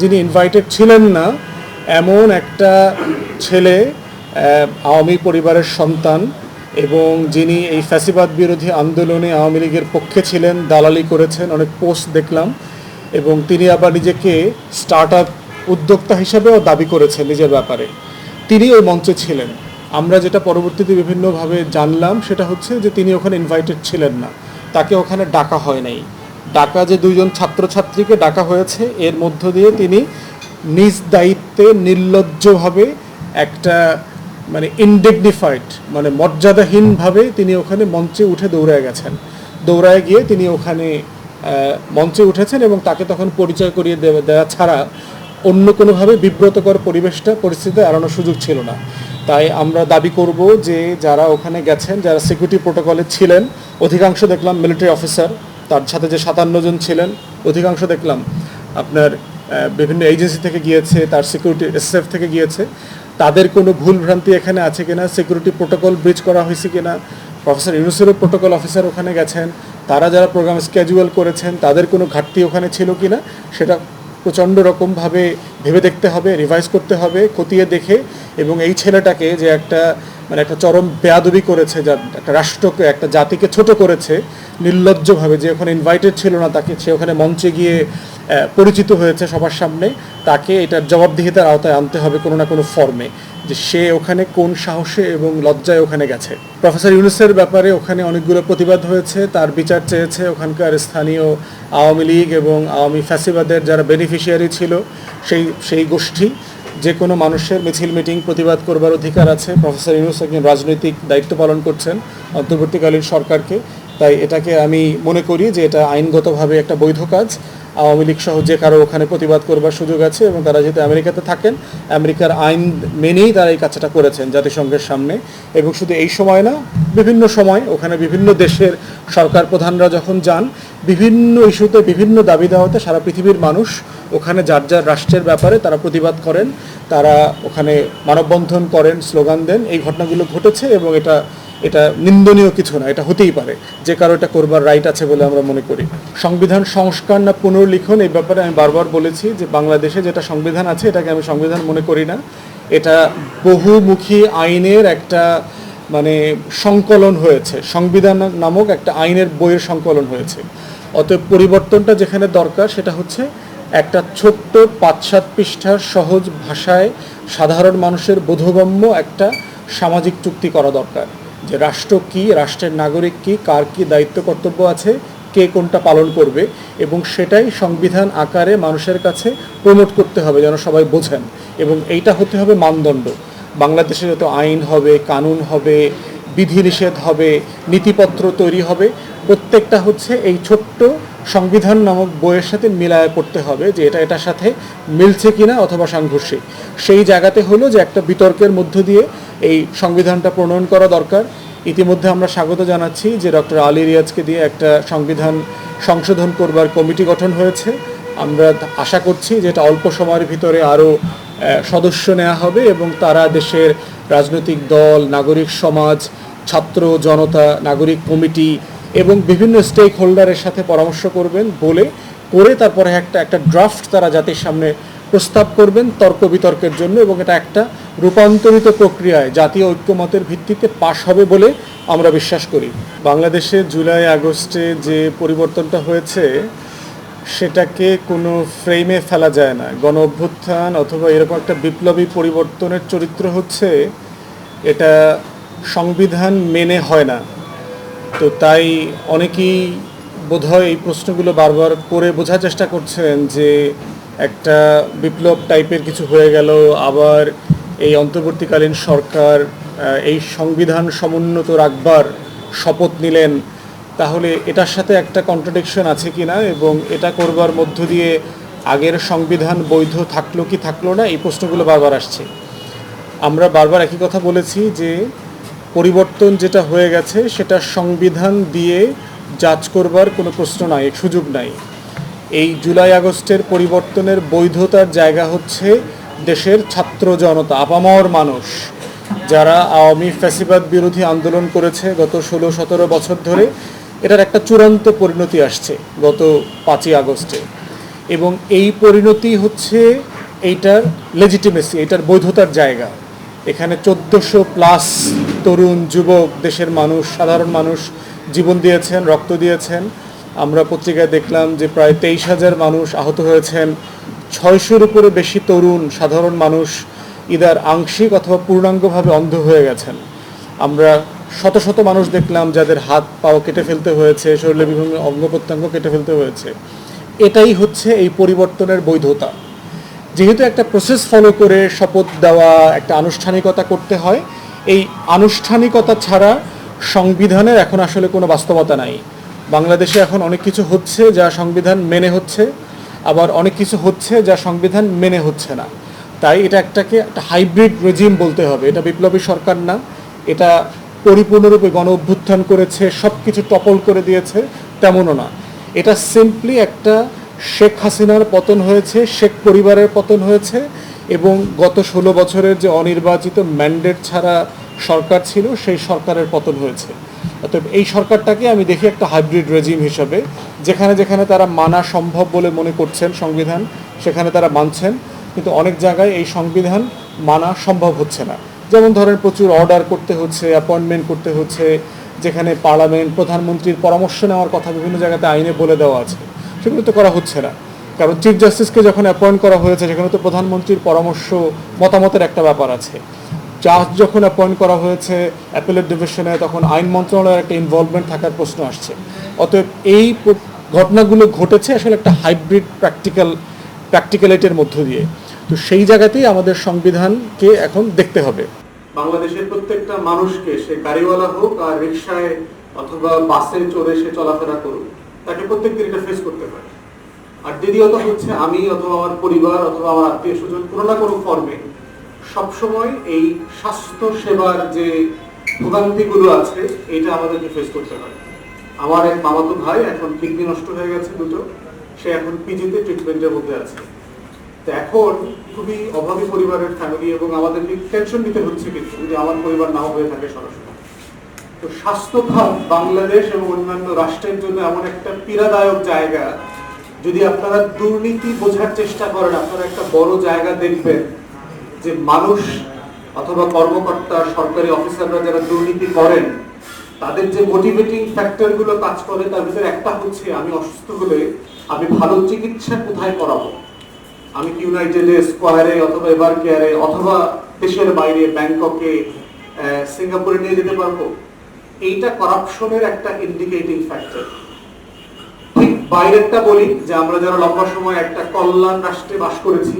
যিনি ইনভাইটেড ছিলেন না, এমন একটা ছেলে আওয়ামী পরিবারের সন্তান এবং যিনি এই ফ্যাসিবাদ বিরোধী আন্দোলনে আওয়ামী লীগের পক্ষে ছিলেন, দালালি করেছেন, অনেক পোস্ট দেখলাম এবং তিনি আবার নিজেকে স্টার্ট আপ উদ্যোক্তা হিসেবেও দাবি করেছেন নিজের ব্যাপারে। তিনি ওই মঞ্চে ছিলেন। আমরা যেটা পরবর্তীতে বিভিন্নভাবে জানলাম সেটা হচ্ছে যে তিনি ওখানে ইনভাইটেড ছিলেন না। তাকে ওখানে ডাকা হয় নাই। ডাকা যে দুইজন ছাত্রছাত্রীকে ডাকা হয়েছে, এর মধ্য দিয়ে তিনি নিজ দায়িত্বে নির্লজ্জভাবে একটা মানে ইনডিগনিফাইড মানে মর্যাদাহীনভাবে তিনি ওখানে মঞ্চে উঠে দৌড়ায় গেছেন। দৌড়ায় গিয়ে তিনি ওখানে মঞ্চে উঠেছেন এবং তাকে তখন পরিচয় করিয়ে দেওয়া দেওয়া ছাড়া অন্য কোনোভাবে বিব্রতকর পরিবেশটা পরিস্থিতি এড়ানোর সুযোগ ছিল না। তাই আমরা দাবি করব যে যারা ওখানে গেছেন, যারা সিকিউরিটি প্রোটোকলে ছিলেন, অধিকাংশ দেখলাম মিলিটারি অফিসার তার সাথে যে সাতান্ন জন ছিলেন, অধিকাংশ দেখলাম আপনার বিভিন্ন এজেন্সি থেকে গিয়েছে, তার সিকিউরিটি এসএফ থেকে গিয়েছে। তাদের কোনো ভুল ভ্রান্তি এখানে আছে কিনা সিকিউরিটি প্রোটোকল ব্রিজ করা হয়েছে কিনা প্রফেসর ইউনুসেরও প্রোটোকল অফিসার ওখানে গেছেন, তারা যারা প্রোগ্রাম স্কেজুয়াল করেছেন, তাদের কোনো ঘাটতি ওখানে ছিল কিনা, সেটা প্রচণ্ড রকমভাবে ভেবে দেখতে হবে রিভাইজ করতে হবে, খতিয়ে দেখে এবং এই ছেলেটাকে যে একটা মানে একটা চরম বেয়াদবি করেছে, যা একটা রাষ্ট্রকে, একটা জাতিকে ছোট করেছে, নির্লজ্জভাবে, যে ওখানে ইনভাইটেড ছিল না তাকে, সে ওখানে মঞ্চে গিয়ে পরিচিত হয়েছে সবার সামনে, তাকে এটার জবাবদিহিতার আওতায় আনতে হবে কোনো না কোনো ফর্মে যে সে ওখানে কোন সাহসে এবং লজ্জায় ওখানে গেছে। প্রফেসর ইউনুসের ব্যাপারে ওখানে অনেকগুলো প্রতিবাদ হয়েছে, তার বিচার চেয়েছে ওখানকার স্থানীয় আওয়ামী লীগ এবং আওয়ামী ফ্যাসিবাদের যারা বেনিফিশিয়ারি ছিল, সেই সেই গোষ্ঠী, যে কোনো মানুষের মিছিল, মিটিং প্রতিবাদ করবার অধিকার আছে। প্রফেসর ইউনুস একজন রাজনৈতিক দায়িত্ব পালন করছেন অন্তর্বর্তীকালীন সরকারকে। তাই এটাকে আমি মনে করি যে এটা আইনগতভাবে একটা বৈধ কাজ। আওয়ামী লীগ সহ যে কারও ওখানে প্রতিবাদ করবার সুযোগ আছে এবং তারা যেহেতু আমেরিকাতে থাকেন, আমেরিকার আইন মেনেই তারা এই কাজটা করেছেন জাতিসংঘের সামনে। এবং শুধু এই সময় না, বিভিন্ন সময় ওখানে বিভিন্ন দেশের সরকার প্রধানরা যখন যান বিভিন্ন ইস্যুতে, বিভিন্ন দাবি দেওয়াতে সারা পৃথিবীর মানুষ ওখানে যার যার রাষ্ট্রের ব্যাপারে তারা প্রতিবাদ করেন, তারা ওখানে মানববন্ধন করেন, স্লোগান দেন। এই ঘটনাগুলো ঘটেছে এবং এটা এটা নিন্দনীয় কিছু না, এটা হতেই পারে। যে কারও এটা করবার রাইট আছে বলে আমরা মনে করি। সংবিধান সংস্কার না পুনর্লিখন, এই ব্যাপারে আমি বারবার বলেছি যে বাংলাদেশে যেটা সংবিধান আছে, এটাকে আমি সংবিধান মনে করি না। এটা বহুমুখী আইনের একটা মানে সংকলন হয়েছে। সংবিধান নামক একটা আইনের বইয়ের সংকলন হয়েছে। অতএব পরিবর্তনটা যেখানে দরকার সেটা হচ্ছে একটা ছোট্ট পাঁচ সাত পৃষ্ঠার সহজ ভাষায় সাধারণ মানুষের বোধগম্য একটা সামাজিক চুক্তি করা দরকার যে রাষ্ট্র কি, রাষ্ট্রের নাগরিক কি, কার কি দায়িত্ব, কর্তব্য আছে, কে কোনটা পালন করবে এবং সেটাই সংবিধান আকারে মানুষের কাছে প্রমোট করতে হবে যেন সবাই বোঝেন এবং এইটা হতে হবে মানদণ্ড। বাংলাদেশে যত আইন হবে, কানুন হবে, বিধিনিষেধ হবে, নীতিপত্র তৈরি হবে প্রত্যেকটা হচ্ছে এই ছোট্ট সংবিধান নামক বইয়ের সাথে মিলায় পড়তে হবে যে এটা এটার সাথে মিলছে কিনা অথবা সাংঘর্ষিক। সেই জায়গাতে হলো যে একটা বিতর্কের মধ্য দিয়ে এই সংবিধানটা প্রণয়ন করা দরকার। ইতিমধ্যে আমরা স্বাগত জানাচ্ছি যে ডক্টর আলী রিয়াজকে দিয়ে একটা সংবিধান সংশোধন করবার কমিটি গঠন হয়েছে। আমরা আশা করছি যে এটা অল্প সময়ের ভিতরে আরও সদস্য নেওয়া হবে এবং তারা দেশের রাজনৈতিক দল, নাগরিক সমাজ, ছাত্র, জনতা, নাগরিক কমিটি এবং বিভিন্ন স্টেক হোল্ডারের সাথে পরামর্শ করবেন বলে করে তারপরে একটা একটা ড্রাফট তারা জাতির সামনে প্রস্তাব করবেন তর্ক বিতর্কের জন্য এবং এটা একটা রূপান্তরিত প্রক্রিয়ায় জাতীয় ঐক্যমতের ভিত্তিতে পাশ হবে বলে আমরা বিশ্বাস করি। বাংলাদেশে জুলাই, আগস্টে যে পরিবর্তনটা হয়েছে, সেটাকে কোনো ফ্রেমে ফেলা যায় না। গণ অভ্যুত্থান অথবা এরকম একটা বিপ্লবী পরিবর্তনের চরিত্র হচ্ছে, এটা সংবিধান মেনে হয় না। তো তাই অনেকেই বোধহয় এই প্রশ্নগুলো বারবার করে বোঝার চেষ্টা করছেন যে একটা বিপ্লব টাইপের কিছু হয়ে গেল, আবার এই অন্তর্বর্তীকালীন সরকার এই সংবিধান সমুন্নত রাখবার শপথ নিলেন। তাহলে এটার সাথে একটা কন্ট্রাডিকশন আছে কি না? এবং এটা করবার মধ্য দিয়ে আগের সংবিধান বৈধ থাকল কি থাকল না? এই প্রশ্নগুলো বারবার আসছে। আমরা বারবার একই কথা বলেছি যে পরিবর্তন যেটা হয়ে গেছে, সেটা সংবিধান দিয়ে যাচ করবার কোনো প্রশ্ন নাই, সুযোগ নাই। এই জুলাই আগস্টের পরিবর্তনের বৈধতার জায়গা হচ্ছে দেশের ছাত্র জনতা, আপামর মানুষ, যারা আওয়ামী ফ্যাসিবাদ বিরোধী আন্দোলন করেছে গত ষোলো, সতেরো বছর ধরে। এটার একটা চূড়ান্ত পরিণতি আসছে গত পাঁচই আগস্টে। এবং এই পরিণতি হচ্ছে এইটার লেজিটিমেসি এটার বৈধতার জায়গা। এখানে চোদ্দোশো প্লাস তরুণ যুবক, দেশের মানুষ, সাধারণ মানুষ জীবন দিয়েছেন, রক্ত দিয়েছেন। আমরা পত্রিকায় দেখলাম যে প্রায় তেইশ হাজার মানুষ আহত হয়েছেন। ছয়শোর উপরে বেশি তরুণ, সাধারণ মানুষ ইদার আংশিক অথবা পূর্ণাঙ্গভাবে অন্ধ হয়ে গেছেন। আমরা শত শত মানুষ দেখলাম যাদের হাত পাও কেটে ফেলতে হয়েছে, শরীরে বিভিন্ন অঙ্গ প্রত্যঙ্গ কেটে ফেলতে হয়েছে। এটাই হচ্ছে এই পরিবর্তনের বৈধতা। যেহেতু একটা প্রসেস ফলো করে শপথ দেওয়া, একটা আনুষ্ঠানিকতা করতে হয় এই আনুষ্ঠানিকতা ছাড়া সংবিধানের এখন আসলে কোনো বাস্তবতা নাই। বাংলাদেশে এখন অনেক কিছু হচ্ছে যা সংবিধান মেনে হচ্ছে, আবার অনেক কিছু হচ্ছে যা সংবিধান মেনে হচ্ছে না। তাই এটা একটাকে একটা হাইব্রিড রেজিম বলতে হবে। এটা বিপ্লবী সরকার না, এটা পরিপূর্ণরূপে গণ অভ্যুত্থান করেছে সব কিছু টপল করে দিয়েছে, তেমনও না। এটা সিম্পলি একটা শেখ হাসিনার পতন হয়েছে, শেখ পরিবারের পতন হয়েছে, এবং গত ষোলো বছরের যে অনির্বাচিত ম্যান্ডেট ছাড়া সরকার ছিল, সেই সরকারের পতন হয়েছে। অতএব এই সরকারটাকে আমি দেখি একটা হাইব্রিড রেজিম হিসাবে, যেখানে যেখানে তারা মানা সম্ভব বলে মনে করছেন সংবিধান, সেখানে তারা মানছেন, কিন্তু অনেক জায়গায় এই সংবিধান মানা সম্ভব হচ্ছে না। যেমন ধরেন প্রচুর অর্ডার করতে হচ্ছে অ্যাপয়েন্টমেন্ট করতে হচ্ছে, যেখানে পার্লামেন্ট প্রধানমন্ত্রীর পরামর্শ নেওয়ার কথা বিভিন্ন জায়গাতে আইনে বলে দেওয়া আছে। সেগুলো তো করা হচ্ছে না। কারণ চিফ জাস্টিসকে যখন অ্যাপয়েন্ট করা হয়েছে, সেখানে তো প্রধানমন্ত্রীর পরামর্শ, মতামতের একটা ব্যাপার আছে। জাজ যখন অ্যাপয়েন্ট করা হয়েছে অ্যাপেলেট ডিভিশনে তখন আইন মন্ত্রণালয়ের একটা ইনভলভমেন্ট থাকার প্রশ্ন আসছে। অতএব এই ঘটনাগুলো ঘটেছে আসলে একটা হাইব্রিড প্র্যাকটিক্যাল প্র্যাকটিক্যালিটির মধ্য দিয়ে। তো সেই জায়গাতেই আমাদের সংবিধানকে এখন দেখতে হবে। বাংলাদেশের প্রত্যেকটা মানুষকে, সে গাড়িওয়ালা হোক আর রিক্সায় অথবা বাসে চড়ে সে চলাফেরা করুক, তাকে প্রত্যেকদিন এটা ফেস করতে হয়। আর দ্বিতীয়ত হচ্ছে আমি অথবা আমার পরিবার অথবা আমার আত্মীয় স্বজন কোনো না কোনো ফর্মে সবসময় এই স্বাস্থ্য সেবার যে ভোগান্তিগুলো আছে, এটা আমাদেরকে ফেস করতে হয়। আমার এক মামাতো ভাই এখন কিডনি নষ্ট হয়ে গেছে দুটো, সে এখন পিজিতে ট্রিটমেন্টের মধ্যে আছে। তো এখন খুবই অভাবী পরিবারের ফ্যামিলি এবং আমাদেরকে টেনশন নিতে হচ্ছে কিছু যদি আমার পরিবার নাও হয়ে থাকে সরাসরি। তো স্বাস্থ্য খাত বাংলাদেশ এবং অন্যান্য রাষ্ট্রের জন্য এমন একটা পীড়াদায়ক জায়গা, যদি আপনারা দুর্নীতি বোঝার চেষ্টা করেন, আপনারা একটা বড় জায়গা দেখবেন যে মানুষ অথবা কর্মকর্তা, সরকারি অফিসাররা যারা দুর্নীতি করেন, তাদের যে মোটিভেটিং ফ্যাক্টরগুলো কাজ করে, তার ভিতরে একটা হচ্ছে আমি অসুস্থ হলে আমি ভালো চিকিৎসা কোথায় করাবো? আমি ইউনাইটেডে স্কোয়ারে অথবা এবার কেয়ারে অথবা দেশের বাইরে ব্যাংককে সিঙ্গাপুরে নিয়ে যেতে পারব? এইটা করাপশনের একটা ইন্ডিকেটিং ফ্যাক্টর ঠিক বাইরেরটা বলি, যে আমরা যারা লম্বা সময় একটা কল্যাণ রাষ্ট্রে বাস করেছি